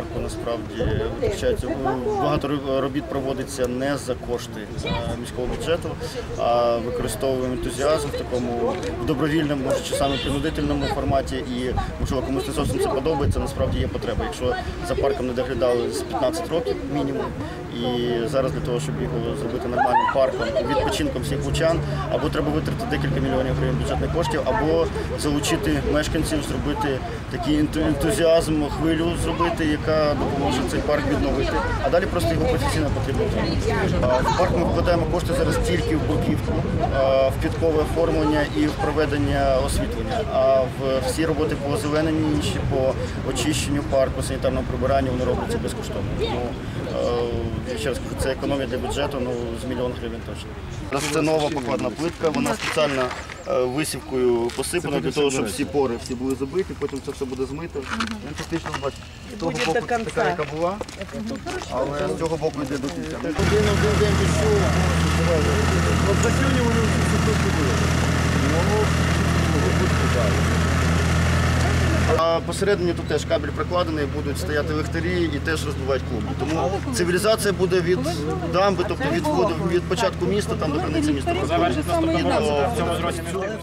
парку насправді витрачається багато робіт проводиться не за кошти е, міського бюджету, а використовуємо ентузіазм в такому добровільному, може часами принудительному форматі. І можливо комусь не зовсім це подобається. Насправді є потреба. Якщо за парком не доглядали з 15 років мінімум, і зараз для того, щоб його зробити нормальним парком, відпочинком всіх лучан, або треба витратити декілька мільйонів гривень бюджетних коштів, або залучити мешканців, зробити такий ентузіазм, хвилю зробити, яка допоможе цей парк відновити. А далі просто його професійно потрібно. В парк ми вкладаємо кошти зараз тільки в бруківку, в підкове оформлення і в проведення освітлення. А в всі роботи по озелененні, інші по очищенню парку, санітарному прибиранню вони робляться безкоштовно. Тому ще раз кажу, це економія для бюджету ну, з мільйон гривень точно. Це нова покладна плитка, вона спеціально е, висівкою посипано для того, щоб всі пори всі були забиті, потім це все буде змито. Він фактично бачите, з того боку така, яка була, але з цього боку йде до кінця. Один один день пішов. От за сьогодні вони всі супер були. А посередині тут теж кабель прокладений, будуть стояти лихтарі і теж розбивають клумби. Тому цивілізація буде від дамби, тобто від входу від початку міста, там до границі міста. Завершить. В цьому році не